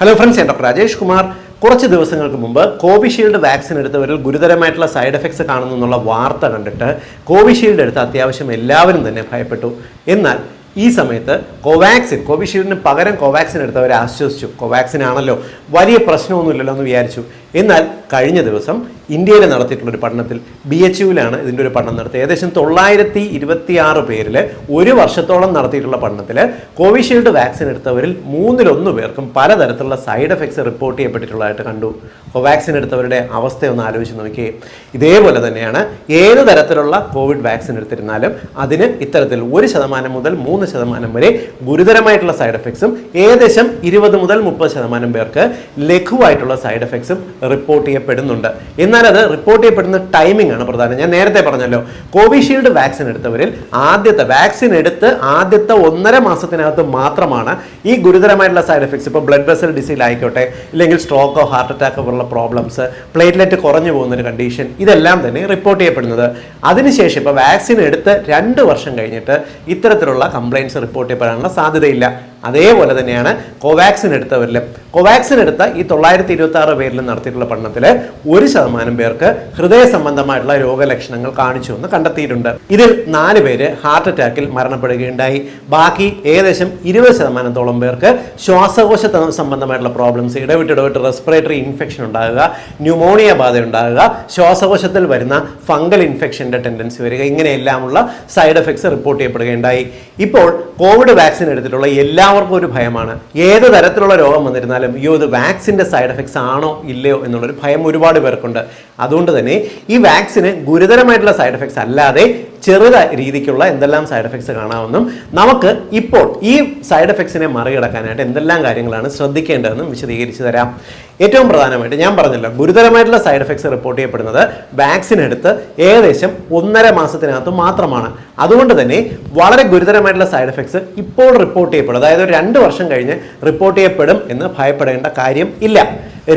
Hello friends ഞാൻ doctor Rajesh Kumar കുറച്ച് ദിവസങ്ങൾക്ക് മുമ്പ് കോവിഷീൽഡ് വാക്സിൻ എടുത്തവരിൽ ഗുരുതരമായിട്ടുള്ള സൈഡ് എഫക്ട്സ് കാണുന്നു എന്നുള്ള വാർത്ത കണ്ടിട്ട് കോവിഷീൽഡ് എടുത്ത അത്യാവശ്യം എല്ലാവരും തന്നെ ഭയപ്പെട്ടു. എന്നാൽ ഈ സമയത്ത് കോവാക്സിൻ കോവിഷീൽഡിന് പകരം കോവാക്സിൻ എടുത്തവരെ ആശ്വസിച്ചു. കോവാക്സിൻ ആണല്ലോ. വലിയ പ്രശ്നമൊന്നുമില്ലല്ലോ എന്ന് വിചാരിച്ചു. എന്നാൽ കഴിഞ്ഞ ദിവസം ഇന്ത്യയിൽ നടത്തിയിട്ടുള്ള ഒരു പഠനത്തിൽ ബി എച്ച് യുവിലാണ് ഇതിന്റെ ഒരു പഠനം നടത്തിയത്. ഏകദേശം തൊള്ളായിരത്തി ഇരുപത്തി ആറ് പേരിൽ ഒരു വർഷത്തോളം നടത്തിയിട്ടുള്ള പഠനത്തിൽ കോവിഷീൽഡ് വാക്സിൻ എടുത്തവരിൽ മൂന്നിലൊന്ന് പേർക്കും പലതരത്തിലുള്ള സൈഡ് എഫക്ട്സ് റിപ്പോർട്ട് ചെയ്യപ്പെട്ടിട്ടുള്ളതായിട്ട് കണ്ടു. കോവാക്സിൻ എടുത്തവരുടെ അവസ്ഥ ഒന്ന് ആലോചിച്ച് നോക്കിയേ. ഇതേപോലെ തന്നെയാണ് ഏത് തരത്തിലുള്ള കോവിഡ് വാക്സിൻ എടുത്തിരുന്നാലും അതിന് ഇത്തരത്തിൽ ഒരു ശതമാനം മുതൽ മൂന്ന് ശതമാനം വരെ ഗുരുതരമായിട്ടുള്ള സൈഡ് എഫക്ട്സും ഏകദേശം ഇരുപത് മുതൽ മുപ്പത് ശതമാനം പേർക്ക് ലഘുവായിട്ടുള്ള സൈഡ് എഫക്ട്സും റിപ്പോർട്ട് ചെയ്യപ്പെടുന്നുണ്ട്. എന്നാൽ അത് റിപ്പോർട്ട് ചെയ്യപ്പെടുന്ന ടൈമിംഗ് ആണ് പ്രധാനം. ഞാൻ നേരത്തെ പറഞ്ഞല്ലോ കോവിഷീൽഡ് വാക്സിൻ എടുത്തവരിൽ ആദ്യത്തെ വാക്സിൻ എടുത്ത് ആദ്യത്തെ ഒന്നര മാസത്തിനകത്ത് മാത്രമാണ് ഈ ഗുരുതരമായിട്ടുള്ള സൈഡ് എഫക്ട്സ് ഇപ്പോൾ ബ്ലഡ് വെസൽ ഡിസീൽ ആയിക്കോട്ടെ ഇല്ലെങ്കിൽ സ്ട്രോക്കോ ഹാർട്ട് അറ്റാക്കോ പോലുള്ള പ്രോബ്ലംസ് പ്ലേറ്റ്ലെറ്റ് കുറഞ്ഞു പോകുന്ന ഒരു കണ്ടീഷൻ ഇതെല്ലാം തന്നെ റിപ്പോർട്ട് ചെയ്യപ്പെടുന്നത്. അതിനുശേഷം ഇപ്പോൾ വാക്സിൻ എടുത്ത് രണ്ട് വർഷം കഴിഞ്ഞിട്ട് ഇത്തരത്തിലുള്ള കംപ്ലയിൻസ് റിപ്പോർട്ട് ചെയ്യപ്പെടാനുള്ള സാധ്യതയില്ല. അതേപോലെ തന്നെയാണ് കോവാക്സിൻ എടുത്തവരിലും. കോവാക്സിൻ എടുത്ത ഈ തൊള്ളായിരത്തി ഇരുപത്തി ആറ് പേരിലും നടത്തിയിട്ടുള്ള പഠനത്തിൽ ഒരു ശതമാനം പേർക്ക് ഹൃദയ സംബന്ധമായിട്ടുള്ള രോഗലക്ഷണങ്ങൾ കാണിച്ചു എന്ന് കണ്ടെത്തിയിട്ടുണ്ട്. ഇതിൽ നാല് പേര് ഹാർട്ട് അറ്റാക്കിൽ മരണപ്പെടുകയുണ്ടായി. ബാക്കി ഏകദേശം ഇരുപത് ശതമാനത്തോളം പേർക്ക് ശ്വാസകോശ സംബന്ധമായിട്ടുള്ള പ്രോബ്ലംസ് ഇടവിട്ട് ഇടവിട്ട് റെസ്പിറേറ്ററി ഇൻഫെക്ഷൻ ഉണ്ടാകുക ന്യൂമോണിയ ബാധ ഉണ്ടാകുക ശ്വാസകോശത്തിൽ വരുന്ന ഫംഗൽ ഇൻഫെക്ഷന്റെ ടെൻഡൻസി വരിക ഇങ്ങനെയെല്ലാമുള്ള സൈഡ് എഫക്ട്സ് റിപ്പോർട്ട് ചെയ്യപ്പെടുകയുണ്ടായി. ഇപ്പോൾ കോവിഡ് വാക്സിൻ എടുത്തിട്ടുള്ള എല്ലാവർക്കും ഒരു ഭയമാണ്. ഏത് തരത്തിലുള്ള രോഗം വന്നിരുന്നാലും ഈ ഒരു വാക്സിന്റെ സൈഡ് എഫക്ട്സ് ആണോ ഇല്ലയോ എന്നുള്ളൊരു ഭയം ഒരുപാട് പേർക്കുണ്ട്. അതുകൊണ്ട് തന്നെ ഈ വാക്സിന് ഗുരുതരമായിട്ടുള്ള സൈഡ് എഫക്ട്സ് അല്ലാതെ ചെറുത രീതിക്കുള്ള എന്തെല്ലാം സൈഡ് എഫക്ട്സ് കാണാമെന്നും നമുക്ക് ഇപ്പോൾ ഈ സൈഡ് എഫക്ട്സിനെ മറികടക്കാനായിട്ട് എന്തെല്ലാം കാര്യങ്ങളാണ് ശ്രദ്ധിക്കേണ്ടതെന്നും വിശദീകരിച്ചു തരാം. ഏറ്റവും പ്രധാനമായിട്ട് ഞാൻ പറഞ്ഞല്ലോ ഗുരുതരമായിട്ടുള്ള സൈഡ് എഫക്ട്സ് റിപ്പോർട്ട് ചെയ്യപ്പെടുന്നത് വാക്സിൻ എടുത്ത് ഏകദേശം ഒന്നര മാസത്തിനകത്ത് മാത്രമാണ്. അതുകൊണ്ട് തന്നെ വളരെ ഗുരുതരമായിട്ടുള്ള സൈഡ് എഫക്ട്സ് ഇപ്പോൾ റിപ്പോർട്ട് ചെയ്യപ്പെടും. അതായത് ഒരു രണ്ട് വർഷം കഴിഞ്ഞ് റിപ്പോർട്ട് ചെയ്യപ്പെടും എന്ന് ഭയപ്പെടേണ്ട കാര്യം ഇല്ല.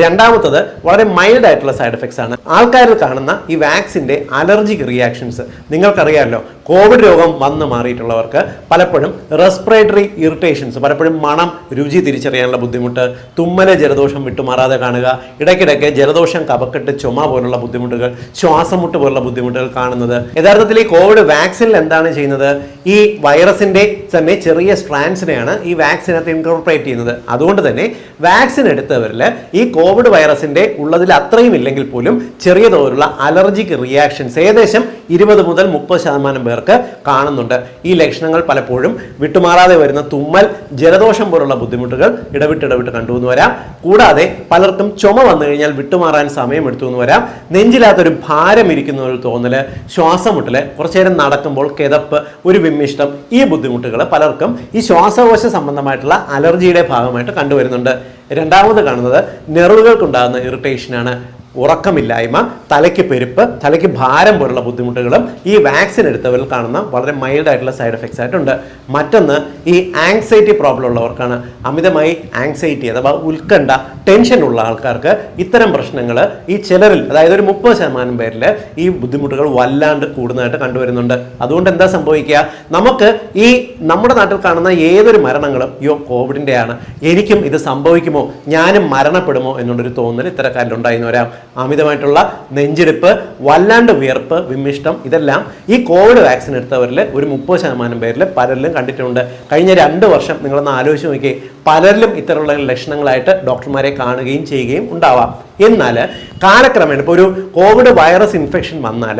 രണ്ടാമത്തത് വളരെ മൈൽഡ് ആയിട്ടുള്ള സൈഡ് എഫക്ട്സ് ആണ്. ആൾക്കാരിൽ കാണുന്ന ഈ വാക്സിന്റെ അലർജിക് റിയാക്ഷൻസ് നിങ്ങൾക്കറിയാമല്ലോ കോവിഡ് രോഗം വന്ന് മാറിയിട്ടുള്ളവർക്ക് പലപ്പോഴും റെസ്പിറേറ്ററി ഇറിറ്റേഷൻസ് പലപ്പോഴും മണം രുചി തിരിച്ചറിയാനുള്ള ബുദ്ധിമുട്ട് തുമ്മൽ ജലദോഷം വിട്ടുമാറാതെ കാണുക ഇടയ്ക്കിടയ്ക്ക് ജലദോഷം കപക്കെട്ട് ചുമ പോലുള്ള ബുദ്ധിമുട്ടുകൾ ശ്വാസമുട്ട് പോലുള്ള ബുദ്ധിമുട്ടുകൾ കാണുന്നത്. യഥാർത്ഥത്തിൽ ഈ കോവിഡ് വാക്സിനിൽ എന്താണ് ചെയ്യുന്നത്? ഈ വൈറസിന്റെ തന്നെ ചെറിയ സ്ട്രാൻസിനെയാണ് ഈ വാക്സിനകത്ത് ഇൻകോർപ്പറേറ്റ് ചെയ്യുന്നത്. അതുകൊണ്ട് തന്നെ വാക്സിൻ എടുത്തവരിൽ ഈ കോവിഡ് വൈറസിന്റെ ഉള്ളതിൽ അത്രയും ഇല്ലെങ്കിൽ പോലും ചെറിയ തോതിലുള്ള അലർജിക് റിയാക്ഷൻസ് ഏകദേശം ഇരുപത് മുതൽ മുപ്പത് ശതമാനം പേർക്ക് കാണുന്നുണ്ട്. ഈ ലക്ഷണങ്ങൾ പലപ്പോഴും വിട്ടുമാറാതെ വരുന്ന തുമ്മൽ ജലദോഷം പോലുള്ള ബുദ്ധിമുട്ടുകൾ ഇടവിട്ടിടവിട്ട് ഇടവിട്ട് കണ്ടുവന്ന് വരാം. കൂടാതെ പലർക്കും ചുമ വന്നു കഴിഞ്ഞാൽ വിട്ടുമാറാൻ സമയമെടുത്തു എന്ന് വരാം. നെഞ്ചിലാത്തൊരു ഭാരം ഇരിക്കുന്ന ഒരു തോന്നൽ ശ്വാസമുട്ടൽ കുറച്ചു നേരം നടക്കുമ്പോൾ കിതപ്പ് ഒരു വിമ്മിഷ്ടം ഈ ബുദ്ധിമുട്ടുകൾ പലർക്കും ഈ ശ്വാസകോശ സംബന്ധമായിട്ടുള്ള അലർജിയുടെ ഭാഗമായിട്ട് കണ്ടുവരുന്നുണ്ട്. രണ്ടാമത് കാണുന്നത് നെറുകൾക്കുണ്ടാകുന്ന ഇറിറ്റേഷനാണ് ഉറക്കമില്ലായ്മ തലയ്ക്ക് പെരുപ്പ് തലയ്ക്ക് ഭാരം പോലുള്ള ബുദ്ധിമുട്ടുകളും ഈ വാക്സിൻ എടുത്തവരിൽ കാണുന്ന വളരെ മൈൽഡ് ആയിട്ടുള്ള സൈഡ് എഫക്ട്സ് ആയിട്ടുണ്ട്. മറ്റൊന്ന് ഈ ആങ്സൈറ്റി പ്രോബ്ലം ഉള്ളവർക്കാണ്. അമിതമായി ആങ്സൈറ്റി അഥവാ ഉത്കണ്ഠ ടെൻഷൻ ഉള്ള ആൾക്കാർക്ക് ഇത്തരം പ്രശ്നങ്ങൾ ഈ ചിലരിൽ അതായത് ഒരു മുപ്പത് ശതമാനം പേരിൽ ഈ ബുദ്ധിമുട്ടുകൾ വല്ലാണ്ട് കൂടുന്നതായിട്ട് കണ്ടുവരുന്നുണ്ട്. അതുകൊണ്ട് എന്താ സംഭവിക്കുക? നമുക്ക് ഈ നമ്മുടെ നാട്ടിൽ കാണുന്ന ഏതൊരു മരണങ്ങളും യോ കോവിഡിന്റെയാണ് എനിക്കും ഇത് സംഭവിക്കുമോ? ഞാനും മരണപ്പെടുമോ? എന്നുള്ളൊരു തോന്നൽ ഇത്തരക്കാരിലുണ്ടായിരുന്നു വരാം. അമിതമായിട്ടുള്ള നെഞ്ചിടിപ്പ് വല്ലാണ്ട് വിയർപ്പ് വിമ്മിഷ്ടം ഇതെല്ലാം ഈ കോവിഡ് വാക്സിൻ എടുത്തവരിൽ ഒരു മുപ്പത് ശതമാനം പേരിൽ പലരിലും കണ്ടിട്ടുണ്ട്. കഴിഞ്ഞ രണ്ട് വർഷം നിങ്ങളൊന്ന് ആലോചിച്ച് നോക്കി പലരിലും ഇത്തരമുള്ള ലക്ഷണങ്ങളായിട്ട് ഡോക്ടർമാരെ കാണുകയും ചെയ്യുകയും ഉണ്ടാവാം. എന്നാൽ കാലക്രമേണ ഇപ്പോൾ ഒരു കോവിഡ് വൈറസ് ഇൻഫെക്ഷൻ വന്നാൽ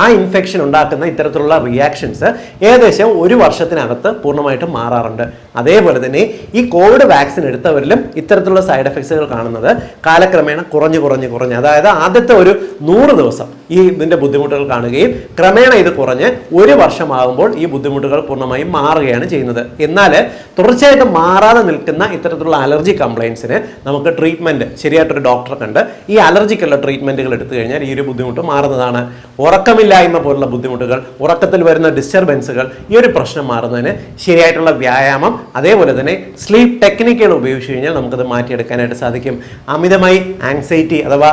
ആ ഇൻഫെക്ഷൻ ഉണ്ടാക്കുന്ന ഇത്തരത്തിലുള്ള റിയാക്ഷൻസ് ഏകദേശം ഒരു വർഷത്തിനകത്ത് പൂർണമായിട്ടും മാറാറുണ്ട്. അതേപോലെ തന്നെ ഈ കോവിഡ് വാക്സിൻ എടുത്തവരിലും ഇത്തരത്തിലുള്ള സൈഡ് എഫക്ട്സുകൾ കാണുന്നത് കാലക്രമേണ കുറഞ്ഞു കുറഞ്ഞു കുറഞ്ഞ്. അതായത് ആദ്യത്തെ ഒരു നൂറ് ദിവസം ഈ ഇതിന്റെ ബുദ്ധിമുട്ടുകൾ കാണുകയും ക്രമേണ ഇത് കുറഞ്ഞ് ഒരു വർഷമാകുമ്പോൾ ഈ ബുദ്ധിമുട്ടുകൾ പൂർണമായും മാറുകയാണ് ചെയ്യുന്നത്. എന്നാൽ തുടർച്ചയായിട്ട് മാറാതെ നിൽക്കുന്ന ഇത്തരത്തിലുള്ള അലർജി കംപ്ലയിൻസിന് നമുക്ക് ട്രീറ്റ്മെന്റ് ശരിയായിട്ടൊരു ഡോക്ടറെ കണ്ട് ഈ അലർജിക്കുള്ള ട്രീറ്റ്മെന്റുകൾ എടുത്തു കഴിഞ്ഞാൽ ഈ ഒരു ബുദ്ധിമുട്ട് മാറുന്നതാണ്. ഉറക്കമില്ലായ്മ പോലുള്ള ബുദ്ധിമുട്ടുകൾ ഉറക്കത്തിൽ വരുന്ന ഡിസ്റ്റർബൻസുകൾ ഈ ഒരു പ്രശ്നം മാറുന്നതിന് ശരിയായിട്ടുള്ള വ്യായാമം അതേപോലെ തന്നെ സ്ലീപ്പ് ടെക്നിക്കുകൾ ഉപയോഗിച്ച് കഴിഞ്ഞാൽ നമുക്കത് മാറ്റിയെടുക്കാനായിട്ട് സാധിക്കും. അമിതമായി ആങ്സൈറ്റി അഥവാ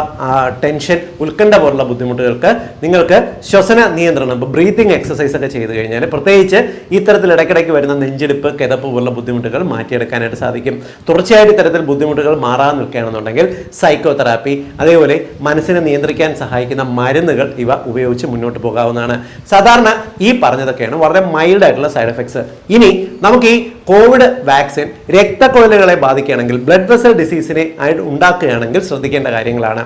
ടെൻഷൻ ഉത്കണ്ഠ പോലുള്ള ബുദ്ധിമുട്ടുകൾ ബുദ്ധിമുട്ടുകൾക്ക് നിങ്ങൾക്ക് ശ്വസന നിയന്ത്രണം ഇപ്പോൾ ബ്രീത്തിങ് എക്സസൈസ് ഒക്കെ ചെയ്ത് കഴിഞ്ഞാൽ പ്രത്യേകിച്ച് ഇത്തരത്തിൽ ഇടയ്ക്കിടയ്ക്ക് വരുന്ന നെഞ്ചെടുപ്പ് കിതപ്പ് പോലുള്ള ബുദ്ധിമുട്ടുകൾ മാറ്റിയെടുക്കാനായിട്ട് സാധിക്കും. തുടർച്ചയായിട്ട് ഇത്തരത്തിൽ ബുദ്ധിമുട്ടുകൾ മാറാൻ നിൽക്കുകയാണെന്നുണ്ടെങ്കിൽ സൈക്കോ തെറാപ്പി അതേപോലെ മനസ്സിനെ നിയന്ത്രിക്കാൻ സഹായിക്കുന്ന മരുന്നുകൾ ഇവ ഉപയോഗിച്ച് മുന്നോട്ട് പോകാവുന്നതാണ്. സാധാരണ ഈ പറഞ്ഞതൊക്കെയാണ് വളരെ മൈൽഡ് ആയിട്ടുള്ള സൈഡ് എഫക്ട്സ് ഇനി നമുക്ക് ഈ കോവിഡ് വാക്സിൻ രക്തക്കൊഴലുകളെ ബാധിക്കുകയാണെങ്കിൽ ബ്ലഡ് വെസൽ ഡിസീസിനെ ഉണ്ടാക്കുകയാണെങ്കിൽ ശ്രദ്ധിക്കേണ്ട കാര്യങ്ങളാണ്.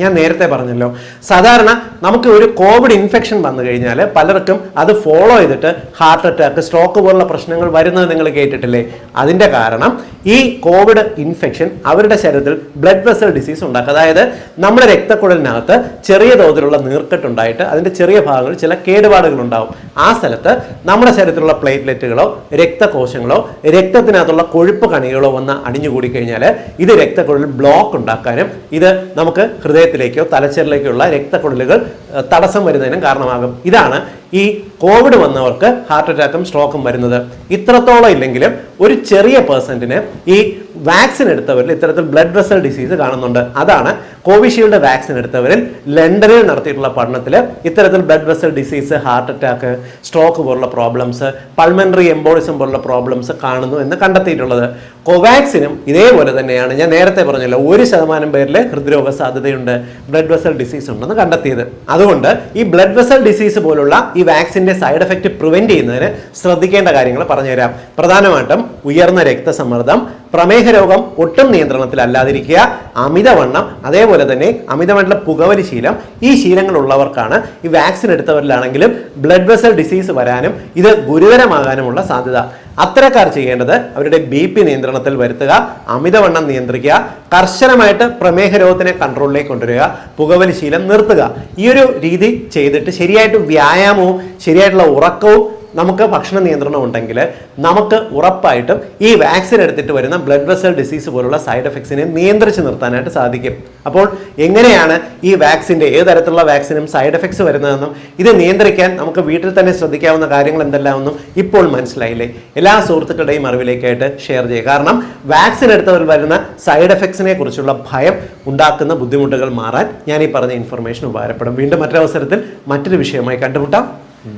ഞാൻ നേരത്തെ പറഞ്ഞല്ലോ. സാധാരണ നമുക്ക് ഒരു കോവിഡ് ഇൻഫെക്ഷൻ വന്നു കഴിഞ്ഞാൽ പലർക്കും അത് ഫോളോ ചെയ്തിട്ട് ഹാർട്ട് അറ്റാക്ക് സ്ട്രോക്ക് പോലുള്ള പ്രശ്നങ്ങൾ വരുന്നത് നിങ്ങൾ കേട്ടിട്ടില്ലേ? അതിന്റെ കാരണം ഈ കോവിഡ് ഇൻഫെക്ഷൻ അവരുടെ ശരീരത്തിൽ ബ്ലഡ് വെസൽ ഡിസീസ് ഉണ്ടാക്കുക. അതായത് നമ്മുടെ രക്തക്കുഴലിനകത്ത് ചെറിയ തോതിലുള്ള നീർക്കെട്ടുണ്ടായിട്ട് അതിന്റെ ചെറിയ ഭാഗങ്ങളിൽ ചില കേടുപാടുകൾ ഉണ്ടാവും. ആ സ്ഥലത്ത് നമ്മുടെ ശരീരത്തിലുള്ള പ്ലേറ്റ്ലെറ്റുകളോ രക്തകോശങ്ങളോ രക്തത്തിനകത്തുള്ള കൊഴുപ്പ് കണികളോ വന്ന് അടിഞ്ഞുകൂടി കഴിഞ്ഞാൽ ഇത് രക്തക്കുഴലിൽ ബ്ലോക്ക് ഉണ്ടാക്കാനും ഇത് നമുക്ക് ഹൃദയത്തിലേക്കോ തലച്ചോറിലേക്കോ രക്തക്കുഴലുകൾ ഏഹ്, തടസ്സം വരുന്നതിനും കാരണമാകും. ഇതാണ് ഈ കോവിഡ് വന്നവർക്ക് ഹാർട്ട് അറ്റാക്കും സ്ട്രോക്കും വരുന്നത്. ഇത്രത്തോളം ഇല്ലെങ്കിലും ഒരു ചെറിയ പേഴ്സന്റിന് ഈ വാക്സിൻ എടുത്തവരിൽ ഇത്തരത്തിൽ ബ്ലഡ് വെസൽ ഡിസീസ് കാണുന്നുണ്ട്. അതാണ് കോവിഷീൽഡ് വാക്സിൻ എടുത്തവരിൽ ലണ്ടനിൽ നടത്തിയിട്ടുള്ള പഠനത്തിൽ ഇത്തരത്തിൽ blood vessel disease heart attack stroke പോലുള്ള പ്രോബ്ലംസ് പൾമനറി എംബോളിസം പോലുള്ള പ്രോബ്ലംസ് കാണുന്നു എന്ന് കണ്ടെത്തിയിട്ടുള്ളത്. കോവാക്സിനും ഇതേപോലെ തന്നെയാണ് ഞാൻ നേരത്തെ പറഞ്ഞല്ലോ ഒരു ശതമാനം പേരിൽ ഹൃദ്രോഗ സാധ്യതയുണ്ട് ബ്ലഡ് വെസൽ ഡിസീസ് ഉണ്ടെന്ന് കണ്ടെത്തിയത്. അതുകൊണ്ട് ഈ ബ്ലഡ് വെസൽ ഡിസീസ് പോലുള്ള ഈ വാക്സിന്റെ സൈഡ് എഫക്റ്റ് പ്രിവെന്റ് ചെയ്യുന്നതിന് ശ്രദ്ധിക്കേണ്ട കാര്യങ്ങൾ പറഞ്ഞുതരാം. പ്രധാനമായിട്ടും ഉയർന്ന രക്തസമ്മർദ്ദം പ്രമേഹ രോഗം ഒട്ടും നിയന്ത്രണത്തിലല്ലാതിരിക്കുക. അമിതവണ്ണം അതേപോലെ തന്നെ അമിതമായിട്ടുള്ള പുകവലി ശീലം ഈ ശീലങ്ങൾ ഉള്ളവർക്കാണ് ഈ വാക്സിൻ എടുത്തവരിലാണെങ്കിലും ബ്ലഡ് വെസൽ ഡിസീസ് വരാനും ഇത് ഗുരുതരമാകാനുമുള്ള സാധ്യത. അത്തരക്കാർ ചെയ്യേണ്ടത് അവരുടെ ബി പി നിയന്ത്രണത്തിൽ വരുത്തുക അമിതവണ്ണം നിയന്ത്രിക്കുക കർശനമായിട്ട് പ്രമേഹ രോഗത്തിനെ കൺട്രോളിലേക്ക് കൊണ്ടുവരിക പുകവലി ശീലം നിർത്തുക. ഈ ഒരു രീതി ചെയ്തിട്ട് ശരിയായിട്ട് വ്യായാമവും ശരിയായിട്ടുള്ള ഉറക്കവും നമുക്ക് ഭക്ഷണ നിയന്ത്രണം ഉണ്ടെങ്കിൽ നമുക്ക് ഉറപ്പായിട്ടും ഈ വാക്സിൻ എടുത്തിട്ട് വരുന്ന ബ്ലഡ് വെസൽ ഡിസീസ് പോലുള്ള സൈഡ് എഫക്ട്സിനെ നിയന്ത്രിച്ച് നിർത്താനായിട്ട് സാധിക്കും. അപ്പോൾ എങ്ങനെയാണ് ഈ വാക്സിന്റെ ഏത് തരത്തിലുള്ള വാക്സിനും സൈഡ് എഫക്ട്സ് വരുന്നതെന്നും ഇത് നിയന്ത്രിക്കാൻ നമുക്ക് വീട്ടിൽ തന്നെ ശ്രദ്ധിക്കാവുന്ന കാര്യങ്ങൾ എന്തെല്ലാമെന്നും ഇപ്പോൾ മനസ്സിലായില്ലേ? എല്ലാ സുഹൃത്തുക്കളുടെയും അറിവിലേക്കായിട്ട് ഷെയർ ചെയ്യുക. കാരണം വാക്സിൻ എടുത്തവരിൽ വരുന്ന സൈഡ് എഫക്ട്സിനെ കുറിച്ചുള്ള ഭയം ഉണ്ടാക്കുന്ന ബുദ്ധിമുട്ടുകൾ മാറാൻ ഞാൻ ഈ പറഞ്ഞ ഇൻഫർമേഷൻ ഉപകാരപ്പെടും. വീണ്ടും മറ്റൊരവസരത്തിൽ മറ്റൊരു വിഷയമായി കണ്ടുമുട്ടാം.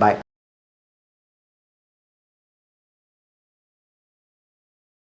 ബൈ